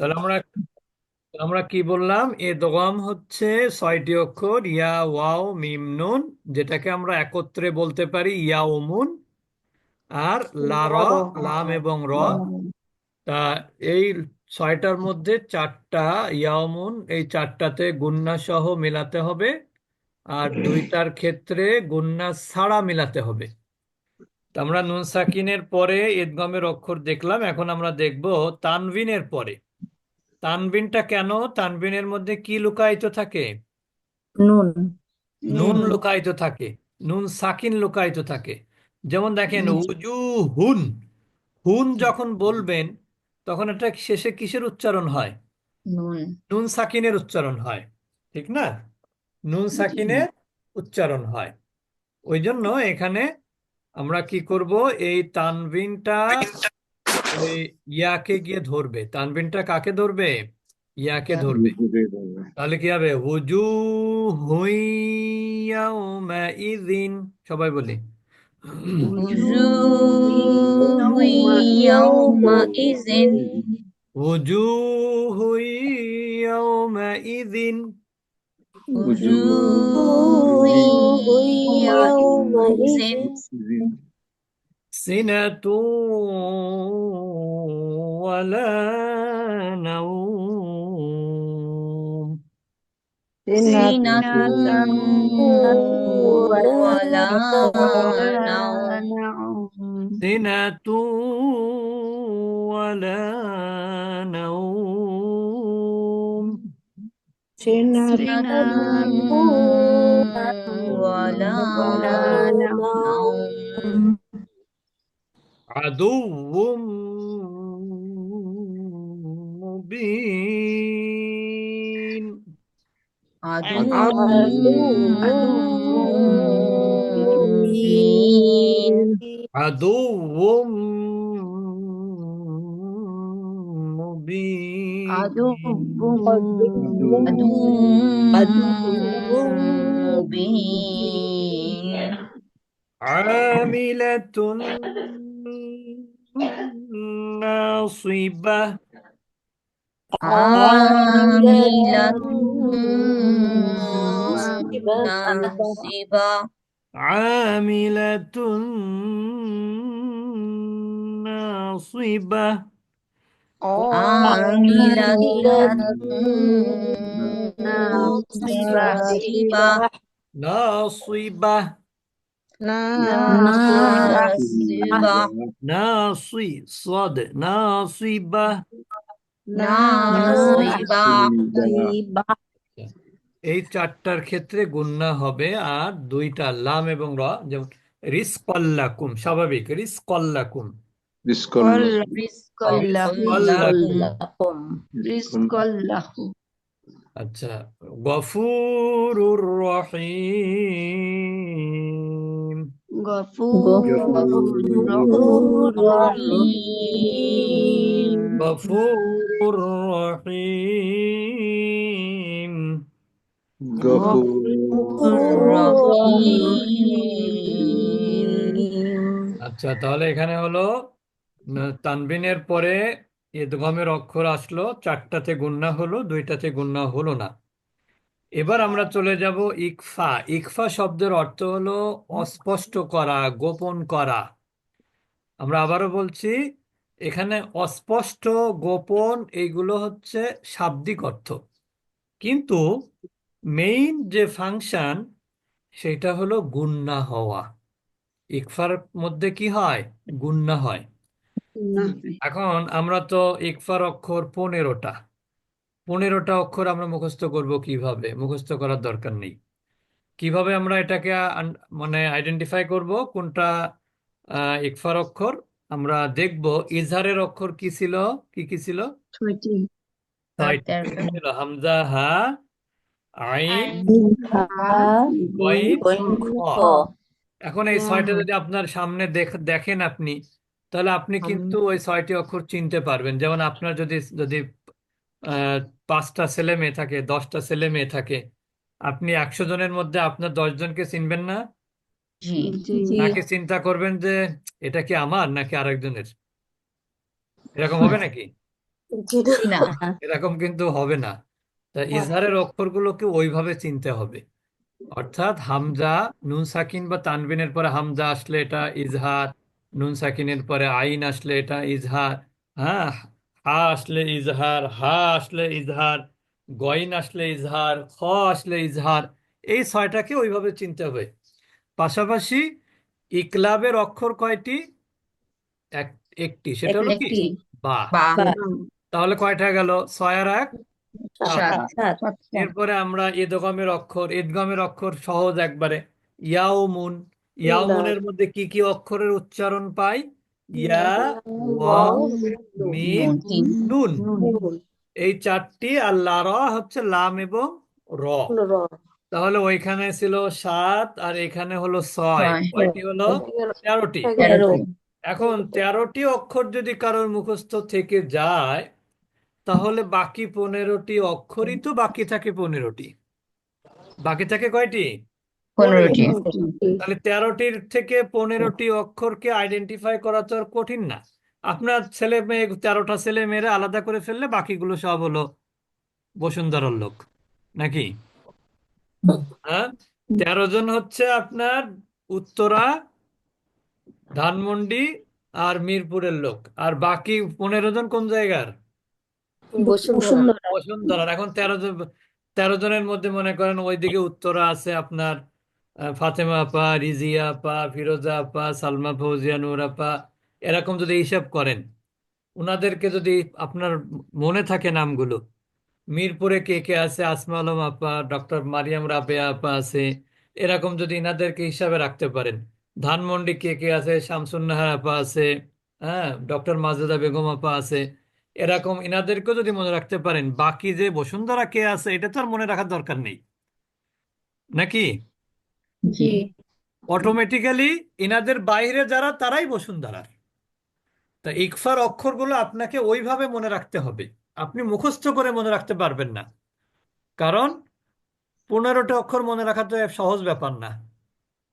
তাহলে আমরা আমরা কি বললাম? এদগম হচ্ছে ছয়টি অক্ষর ইয়া ওয়াও মিম নুন যেটাকে আমরা একত্রে বলতে পারি ইয়াউমুন আর লা র লাম এবং র। তা এই ছয়টার মধ্যে চারটা ইয়াউমুন এই চারটাতে গুন্না সহ মিলাতে হবে আর দুইটার ক্ষেত্রে গুন্না ছাড়া মিলাতে হবে। তা আমরা নুন সাকিনের পরে ইদগমের অক্ষর দেখলাম এখন আমরা দেখব তানভিনের পরে। তানভিনটা কেন? তানবিনের মধ্যে কি লুকায়িত থাকে? নুন। নুন লুকায়িত থাকে। নুন সাকিন লুকায়িত থাকে। যেমন দেখেন উজু হুন। হুন যখন বলবেন তখন এটা শেষে কিসের উচ্চারণ হয়? নুন। নুন সাকিনের উচ্চারণ হয়। ঠিক না? নুন সাকিনের উচ্চারণ হয়। ওই জন্য এখানে আমরা কি করব? এই তানভিনটা ওই ইয়াকে গিয়ে ধরবে। তানবিনটা কাকে ধরবে? ইয়াকে ধরবে। তাহলে কি হবে? হুজু হুইয়াউমা ইযিন সবাই বলি। হুজু হুইয়াউমা ইযিন সিনাতু ولا نوم. سنة ولا نوم. سنة ولا نوم. سنة ولا نوم. عدو مبين عدو مبين. عدو مبين عدو مبين عاملة ناصبة عاملة ناصبة عاملة ناصبة عاملة ناصبة ناصبة ناصبة ناصي صاد ناصبة. এই চারটার ক্ষেত্রে গুন্না হবে আর দুইটা লাম এবং র যেমন রিস্কল্লাকুম স্বাভাবিক রিস্কল্লাকুম। আচ্ছা গফুরুর রহিম। গফুরুর রহিম। রহিম আচ্ছা তাহলে এখানে হলো তানবিনের পরে ইদগমের অক্ষর আসলো চারটাতে গুন্না হলো দুইটাতে গুন্না হলো না। এবার আমরা চলে যাব ইকফা। ইকফা শব্দের অর্থ হলো অস্পষ্ট করা গোপন করা। আমরা আবারও বলছি এখানে অস্পষ্ট গোপন এইগুলো হচ্ছে শাব্দিক অর্থ। কিন্তু মেইন যে ফাংশন সেটা হলো গুন্না হওয়া। ইকফার মধ্যে কি হয়? গুন্না হয়। এখন আমরা তো ইকফার অক্ষর পনেরোটা। পনেরোটা অক্ষর আমরা মুখস্থ করব কীভাবে? মুখস্থ করার দরকার নেই। কীভাবে আমরা এটাকে মানে আইডেন্টিফাই করব? কোনটা আহ, ইকফার অক্ষর আমরা দেখব ইজহারের অক্ষর কি ছিল? কি কি ছিল? ছয়টি। ছিল। হামজা হা আইন এখন এই ছয়টা যদি আপনার সামনে দেখ- দেখেন আপনি তাহলে আপনি কিন্তু ওই ছয়টি অক্ষর চিনতে পারবেন। যেমন আপনার যদি যদি আহ, পাঁচটা ছেলে মেয়ে থাকে দশটা ছেলে মেয়ে থাকে আপনি একশো জনের মধ্যে আপনার দশ জনকে চিনবেন না? নাকি চিন্তা করবেন যে এটা কি আমার নাকি আরেকজনের? এরকম হবে নাকি? না। এরকম কিন্তু হবে না। তা ইজহারের অক্ষরগুলোকে ওইভাবে চিনতে হবে। অর্থাৎ হামজা নুন সাকিন বা তানবিনের পরে হামজা আসলে এটা ইজহার নুন সাকিনের পরে আইন আসলে এটা ইজহার হ্যাঁ? হা আসলে ইজহার হা আসলে ইজহার গইন আসলে ইজহার খ আসলে ইজহার এই ছয়টাকে ওইভাবে চিনতে হবে। পাশাপাশি ইকলাবের অক্ষর কয়টি? এক একটি। সেটা হলো কি? বা। তাহলে কয়টা গেল? ছয় আর এক? সাত। এরপরে আমরা ইদগমের অক্ষর ইদগমের অক্ষর সহজ একবারে। ইয়াউমুন। ইয়াউমুনের মধ্যে কি কি অক্ষরের উচ্চারণ পাই? ইয়া ওয়াও মিম নুন। এই চারটি আর লারা হচ্ছে লাম এবং র। তাহলে ওইখানে ছিল সাত আর এখানে হলো ছয়। কয়টি হলো? তেরোটি। তেরো এখন তেরোটি অক্ষর যদি কারোর মুখস্থ থেকে যায় তাহলে বাকি পনেরোটি অক্ষরই তো বাকি থাকে পনেরোটি। বাকি থাকে কয়টি? পনেরোটি। তাহলে তেরোটির থেকে পনেরোটি অক্ষরকে আইডেন্টিফাই করা তো আর কঠিন না। আপনার ছেলে মেয়ে তেরোটা ছেলে মেয়েরা আলাদা করে ফেললে বাকিগুলো সব হলো বসুন্ধরার লোক। নাকি? হ্যাঁ? তেরো জন হচ্ছে আপনার উত্তরা ধানমন্ডি আর মিরপুরের লোক। আর বাকি পনেরো জন কোন জায়গার? বসুন্ধরার এখন তেরো জন তেরো জনের মধ্যে মনে করেন ওইদিকে উত্তরা আছে আপনার ফাতেমা আপা রিজিয়া আপা ফিরোজা আপা সালমা ফৌজিয়া নূর আপা এরকম যদি হিসাব করেন ওনাদেরকে যদি আপনার মনে থাকে নামগুলো মিরপুরে কে কে আছে? আসমা আলম আপা ডক্টর মারিয়াম রাবেয়া আপা আছে। এরকম যদি ইনাদেরকে হিসাবে রাখতে পারেন। ধানমন্ডি কে কে আছে? শামসুন নাহার আপা আছে। হ্যাঁ ডক্টর মাজেদা বেগম আপা আছে। এরকম ইনাদেরকেও যদি মনে রাখতে পারেন বাকি যে বসুন্ধরা কে আছে এটা তো আর মনে রাখার দরকার নেই। নাকি? জি। অটোমেটিক্যালি ইনাদের বাইরে যারা তারাই বসুন্ধরার। তা ইকফার অক্ষরগুলো আপনাকে ওইভাবে মনে রাখতে হবে। আপনি মুখস্থ করে মনে রাখতে পারবেন না। কারণ পনেরোটি অক্ষর মনে রাখা তো সহজ ব্যাপার না।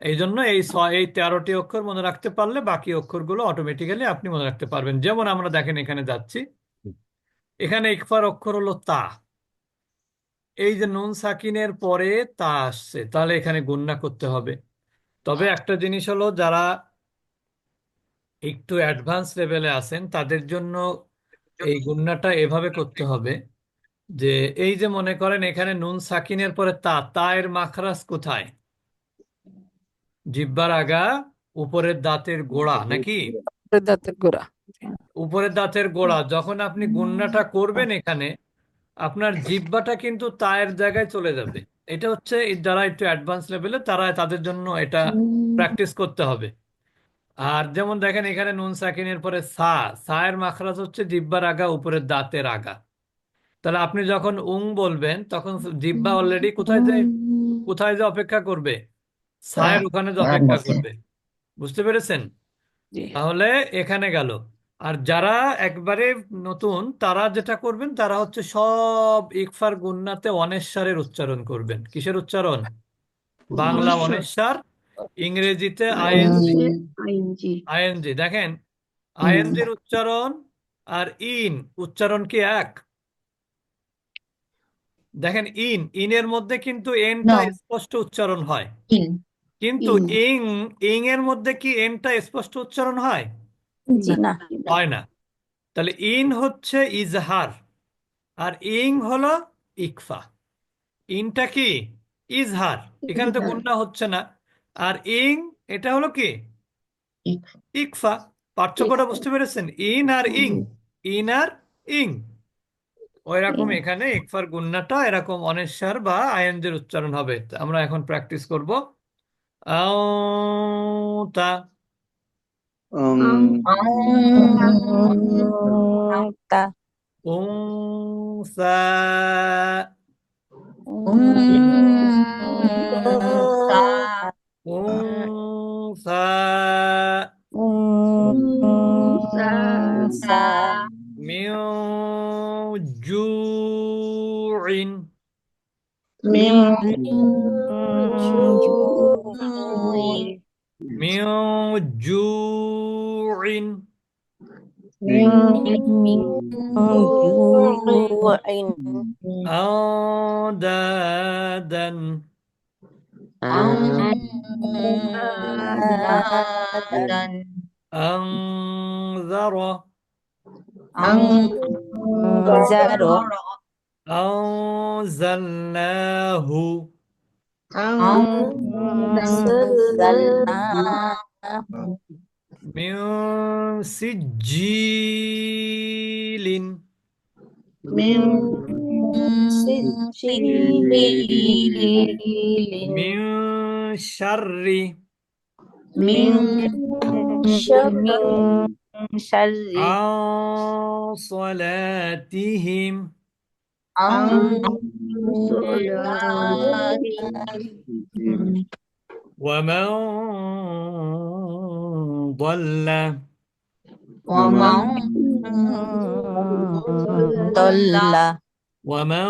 এই জন্য এই এই তেরোটি অক্ষর মনে রাখতে পারলে বাকি অক্ষরগুলো অটোমেটিক্যালি আপনি মনে রাখতে পারবেন। যেমন আমরা দেখেন এখানে যাচ্ছি। এখানে ইকফার অক্ষর হলো তা। এই যে নুন সাকিনের পরে তা আসছে, তাহলে এখানে গুণনা করতে হবে। তবে একটা জিনিস হলো, যারা একটু অ্যাডভান্স লেভেলে আছেন, তাদের জন্য এই গুণনাটা এভাবে করতে হবে যে এই যে মনে করেন এখানে নুন সাকিনের পরে তা তা এর মাখরাজ কোথায়? জিব্বার আগা উপরের দাঁতের গোড়া নাকি? দাঁতের গোড়া। উপরের দাঁতের গোড়া। যখন আপনি গুণনাটা করবেন এখানে আপনার জিব্বাটা কিন্তু তায়ের জায়গায় চলে যাবে। এটা হচ্ছে যারা একটু অ্যাডভান্স লেভেলে তারা তাদের জন্য এটা প্র্যাকটিস করতে হবে। আর যেমন দেখেন এখানে নুন সাকিনের পরে সা সা এর মাখরাজ হচ্ছে জিহ্বার আগা উপরের দাঁতের আগা। তাহলে আপনি যখন উং বলবেন তখন জিহ্বা অলরেডি কোথায় যায় কোথায় যে অপেক্ষা করবে? সায়ের ওখানে যে অপেক্ষা করবে। বুঝতে পেরেছেন? তাহলে এখানে গেল। আর যারা একবারে নতুন তারা যেটা করবেন তারা হচ্ছে সব ইকফার গুন্নাতে অনেশ্বরের উচ্চারণ করবেন। কিসের উচ্চারণ? বাংলা অনেশ্বর ইংরেজিতে আইএনজি। আইএনজি। দেখেন আইএনজির উচ্চারণ আর ইন উচ্চারণ কি এক? দেখেন ইন ইনের মধ্যে কিন্তু এনটা. স্পষ্ট উচ্চারণ হয়। কিন্তু ইন। ইং ইং এর মধ্যে কি এনটা স্পষ্ট উচ্চারণ হয়? হয় না। তাহলে ইন হচ্ছে ইজহার আর ইং হলো ইকফা। ইনটা কি? ইজহার। এখানে তো। গুণনা হচ্ছে না। আর ইং এটা হলো কি? ইক- ইকফা। পার্থক্যটা বুঝতে পেরেছেন? ইন আর ইং। ইন আর ইং। ওই রকম এখানে ইকফার গুণনাটা এরকম অনেশ্বর বা আইএনজির উচ্চারণ হবে। আমরা এখন প্র্যাকটিস করব। আউতা তা Unsa. Unsa. Unsa. Min ju'in. Min ju'in. ada. ju'in. أنذر أنذر أنزلناه أنزلناه من سجيل من سجيل من شر من شر شر. صلاتهم ومن ضل. ومن ضل. ومن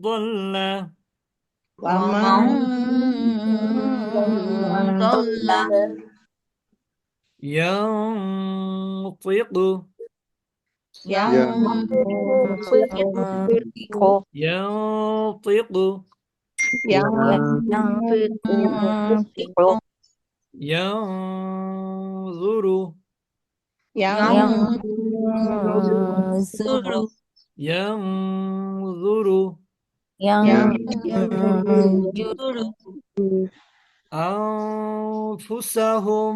ضل. ومن ضل ينطق ينطق ينطق ينطق ينظر ينظر ينظر ينظر أنفسهم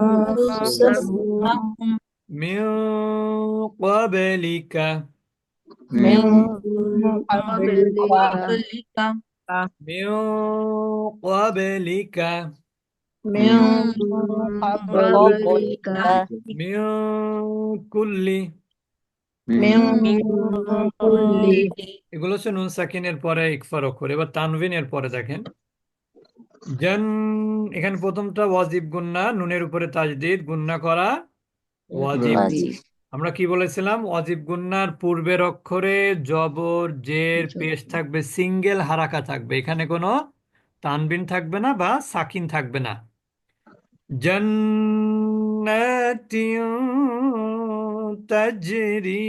أنفسهم من قبلك من قبلك من قبلك من قبلك من كل من كل এগুলো হচ্ছে নুন সাকিনের পরে ইকফার অক্ষর এবার তানভিনের পরে দেখেন। জন এখানে প্রথমটা ওয়াজিব গুন্না নুনের উপরে তাজদিদ গুন্না করা ওয়াজিব। আমরা কি বলেছিলাম? ওয়াজিব গুন্নার পূর্বের অক্ষরে জবর জের পেশ থাকবে সিঙ্গেল হারাকা থাকবে। এখানে কোনো তানবিন থাকবে না বা সাকিন থাকবে না। জান্নাতিন তাজরি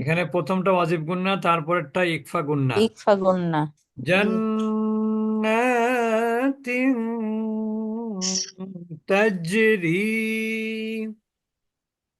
এখানে প্রথমটা ওয়াজিব গুন্না তারপরেরটা ইকফা গুন্না। ইকফা গুন্না। জান্নাতিন তাজরি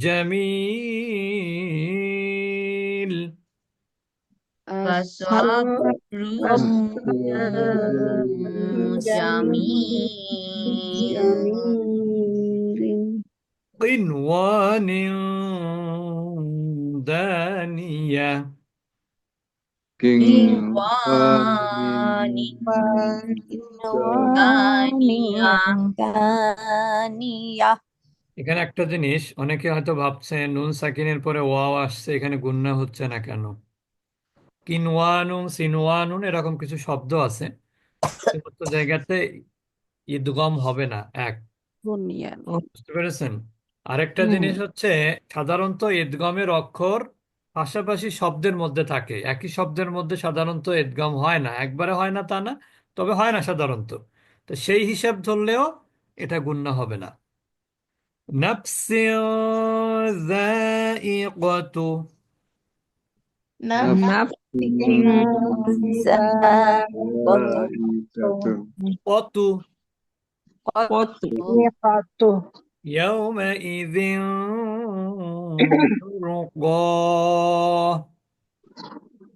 jamil. قنوان jamil Qinwanin daniyah. Qinwanin এখানে একটা জিনিস অনেকে হয়তো ভাবছে নুন সাকিনের পরে ওয়াও আসছে এখানে গুন্না হচ্ছে না কেন? কিনওয়ানুন সিনওয়ানুন এরকম কিছু শব্দ আছে। সমস্ত জায়গাতে ইদগম হবে না এক। বুঝতে পেরেছেন? আরেকটা। জিনিস হচ্ছে সাধারণত ইদগমের অক্ষর পাশাপাশি শব্দের মধ্যে থাকে। একই শব্দের মধ্যে সাধারণত ইদগম হয় না একবারে হয় না তা না তবে হয় না সাধারণত। তো সেই হিসাব ধরলেও এটা গুন্না হবে না। نفس ذائقة نفس قط قط يومئذ ترقى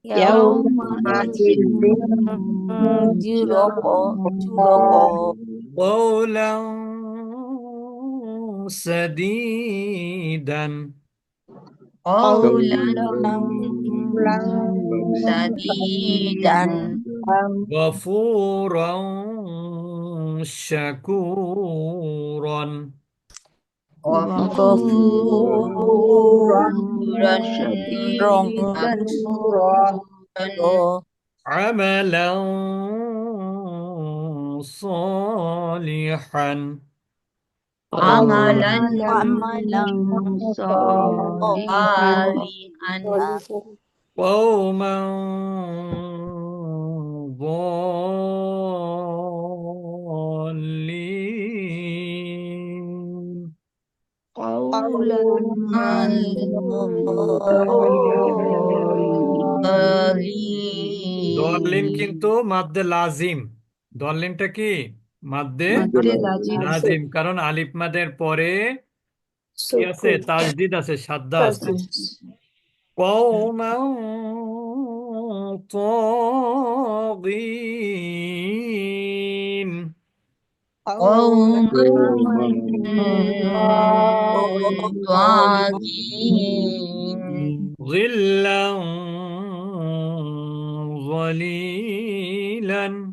يومئذ ترقى قولا سديدا. قولا شديدا غفورا شكورا. غفورا شديدا عملا صالحا. عملا عملا صالحا صالحا قوما ضالين قولا দলিন কিন্তু মাদ্দে লাজিম দলিনটা কি মাদ্দে মাদ্দে লাজিম। লাজিম কারণ আলিফ মাদের পরে কি আছে তাজদিদ আছে সাদ্দা আছে قوما طاغين طاغين ظلا ظليلا ذلا ذليلا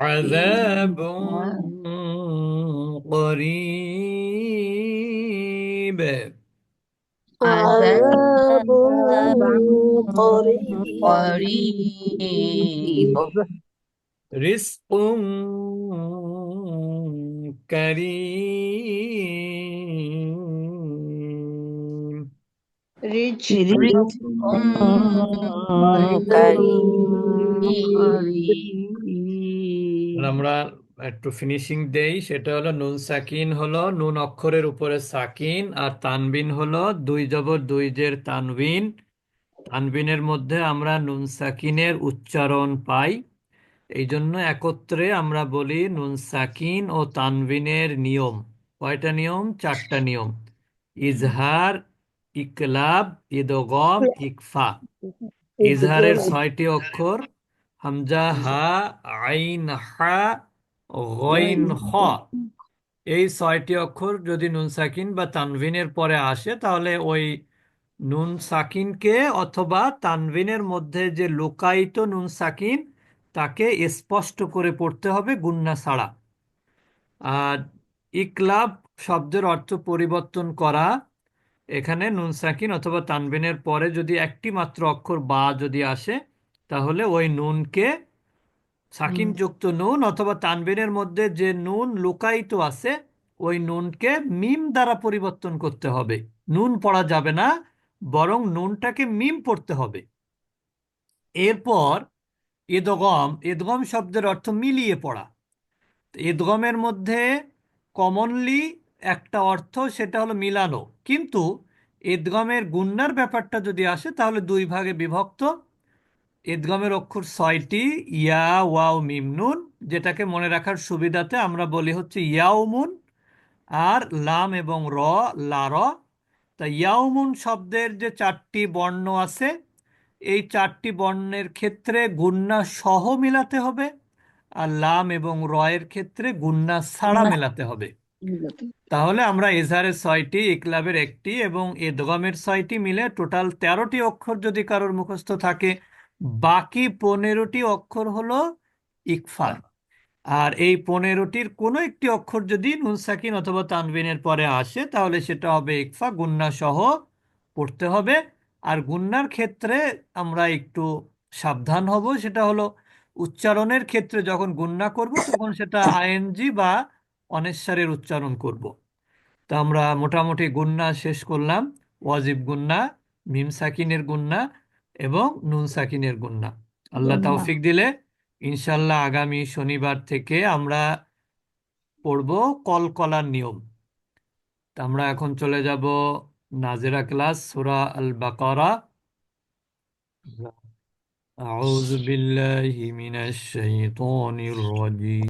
عذاب قريب عذاب قريب رزق كريم رزق আর আমরা একটু ফিনিশিং দেই সেটা হলো নুন সাকিন হলো নুন অক্ষরের উপরে সাকিন আর তানবিন হলো দুই জবর দুই জের তানবিন তানবিনের মধ্যে আমরা নুন সাকিনের উচ্চারণ পাই এই জন্য একত্রে আমরা বলি নুন সাকিন ও তানবিনের নিয়ম কয়টা নিয়ম চারটা নিয়ম ইজহার ইকলাব, ইদগম, ইকফা। ইজহারের ছয়টি অক্ষর, হামজা, হা, আইন, হা, গইন, খ। এই ছয়টি অক্ষর যদি নুন সাকিন বা তানভিনের পরে আসে, তাহলে ওই নুন সাকিনকে অথবা তানভিনের মধ্যে যে লুকায়িত নুন সাকিন, তাকে স্পষ্ট করে পড়তে হবে গুন্না ছাড়া। আর ইকলাব শব্দের অর্থ পরিবর্তন করা এখানে নুন সাকিন অথবা তানবিনের পরে যদি একটি মাত্র অক্ষর বা যদি আসে তাহলে ওই নুনকে সাকিন যুক্ত নুন অথবা তানবিনের মধ্যে যে নুন লুকায়িত আছে ওই নুনকে মিম দ্বারা পরিবর্তন করতে হবে। নুন পড়া যাবে না বরং নুনটাকে মিম পড়তে হবে। এরপর ইদগম ইদগম শব্দের অর্থ মিলিয়ে পড়া। ইদগমের মধ্যে কমনলি একটা অর্থ সেটা হলো মিলানো। কিন্তু ইদগমের গুন্নার ব্যাপারটা যদি আসে তাহলে দুই ভাগে বিভক্ত। ইদগমের অক্ষর ছয়টি ইয়া ওয়াও মিমনুন যেটাকে মনে রাখার সুবিধাতে আমরা বলি হচ্ছে ইয়াউমুন আর লাম এবং র লা র। তা ইয়াউমুন শব্দের যে চারটি বর্ণ আছে এই চারটি বর্ণের ক্ষেত্রে গুন্না সহ মিলাতে হবে আর লাম এবং র এর ক্ষেত্রে গুন্না ছাড়া মেলাতে হবে। তাহলে আমরা এজাহারের ছয়টি ইকলাবের একটি এবং এদগমের ছয়টি মিলে টোটাল তেরোটি অক্ষর যদি কারোর মুখস্থ থাকে, বাকি পনেরোটি অক্ষর হলো ইকফার আর এই পনেরোটির কোনো একটি অক্ষর যদি নুন সাকিন অথবা তানবিনের পরে আসে, তাহলে সেটা হবে ইকফা, গুন্না সহ পড়তে হবে। আর গুন্নার ক্ষেত্রে আমরা একটু সাবধান হব, সেটা হলো উচ্চারণের ক্ষেত্রে যখন গুন্না করব, তখন সেটা আইএনজি বা অনেশ্বরের উচ্চারণ করব তা আমরা মোটামুটি গুন্না শেষ করলাম ওয়াজিব গুন্না মিম সাকিনের গুন্না এবং নুন সাকিনের গুন্না আল্লাহ গুন্না। তৌফিক দিলে ইনশাল্লাহ আগামী শনিবার থেকে আমরা পড়ব কলকলার নিয়ম তা আমরা এখন চলে যাব নাজেরা ক্লাস সূরা আল বাকারা أعوذ بالله من الشيطان الرجيم